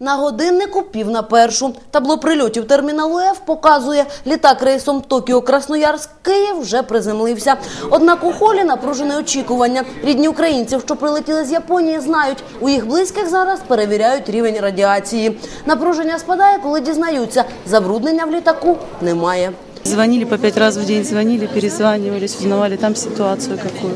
На годиннику пів на першу. Табло прильотів терміналу Ф показує, літак рейсом Токіо-Красноярськ Київ вже приземлився. Однак у холі напружене очікування. Рідні українців, що прилетіли з Японії, знають, у їх близьких зараз перевіряють рівень радіації. Напруження спадає, коли дізнаються, забруднення в літаку немає. Звонили по пять раз в день, звонили, перезванивались, узнавали там ситуацию какую.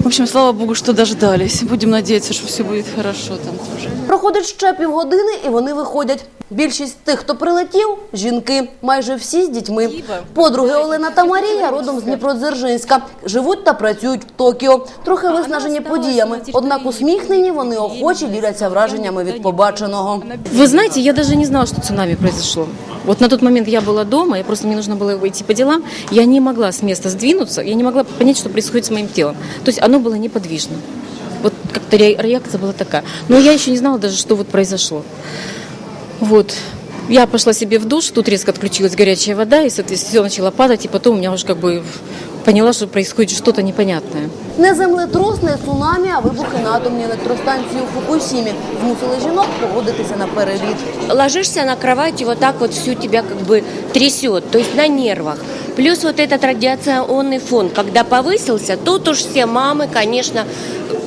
В общем, слава богу, що дождались. Будемо надіятися, що все буде хорошо там тоже. Проходить ще півгодини, і вони виходять. Більшість тих, хто прилетів, жінки, майже всі з дітьми. Подруги Олена та Марія родом з Дніпродзержинська. Живуть та працюють в Токіо. Трохи виснажені подіями. Однак усміхнені вони охочі діляться враженнями від побаченого. Вы знаете, я даже не знала, что цунами произошло. Вот на тот момент я была дома, я просто мне нужно было идти по делам. Я не могла с места сдвинуться, я не могла понять, что происходит с моим телом. То есть оно было неподвижно. Вот как-то ре- реакция была такая. Но я еще не знала даже, что вот произошло. Вот. Я пошла себе в душ, тут резко отключилась горячая вода, и, соответственно, все начало падать, и потом у меня уже как бы поняла, что происходит что-то непонятное. Не землетрус, не цунамі, а вибухи на атомній електростанції у Фукусімі змусили жінок погодитися на переліт. ложишься на кровать и вот так вот всю тебя как бы трясет, то есть на нервах. Плюс вот этот радиационный фон, когда повысился, тут уж все мамы, конечно,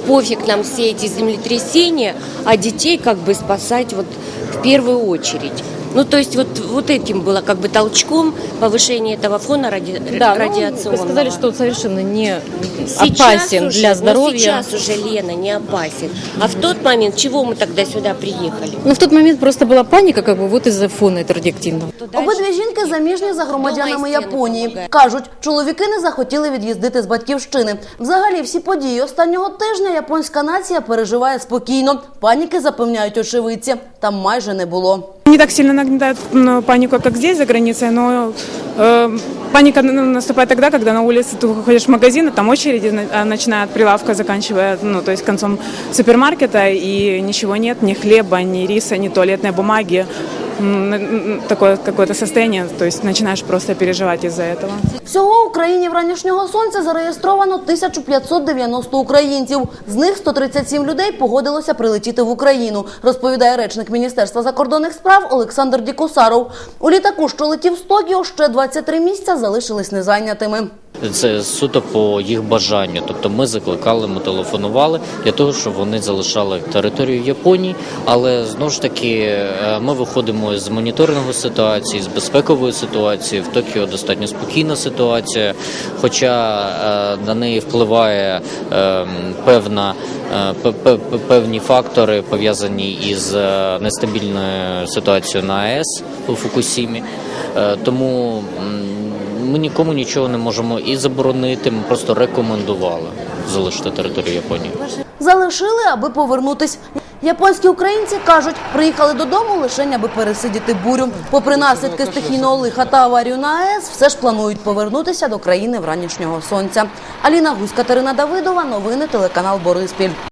пофиг нам все эти землетрясения, а детей как бы спасать вот в первую очередь. Ну, то есть вот, вот этим было как бы толчком повышение этого фона ради... Да, ну, радиационного. вы сказали, что он совершенно не Сейчас опасен уже, для ну, здоровья. сейчас уже, Лена, не опасен. А в тот момент, чего мы тогда сюда приехали? Ну, в тот момент просто была паника, как бы вот из-за фона этого радиоактивного. Обидві жінки заміжні за громадянами Японії. Кажуть, чоловіки не захотіли від'їздити з батьківщини. Взагалі, всі події останнього тижня японська нація переживає спокійно. Паніки запевняють очевидці. Там майже не було. Не так сильно нагнетает м, панику, как здесь, за границей, но э, паника ну, наступает тогда, когда на улице ты выходишь в магазин, и там очереди, на- а, начиная от прилавка, заканчивая, ну, то есть концом супермаркета, и ничего нет, ни хлеба, ни риса, ни туалетной бумаги. Такое какое-то состояние, то есть начинаешь просто переживать из-за этого. Всього в Україні вранішнього сонця зареєстровано 1590 українців. З них 137 людей погодилося прилетіти в Україну, розповідає речник Міністерства закордонних справ Олександр Дікусаров. У літаку, що летів з Токіо, ще 23 місця залишились незайнятими. Це суто по їх бажанню. Тобто ми закликали, ми телефонували для того, щоб вони залишали територію Японії. Але знову ж таки е, ми виходимо з моніторингу ситуації, з безпекової ситуації. В Токіо достатньо спокійна ситуація, хоча е, на неї впливає е, певна. пе- пе- пе- Певні фактори пов'язані із нестабільною ситуацією на АЕС у Фукусімі, тому ми нікому нічого не можемо і заборонити. Ми просто рекомендували залишити територію Японії. Залишили, аби повернутись. Японські українці кажуть, приїхали додому лише аби пересидіти бурю. Попри наслідки стихійного лиха та аварію на АЕС, все ж планують повернутися до країни вранішнього сонця. Аліна Гусь, Катерина Давидова, новини телеканал Бориспіль.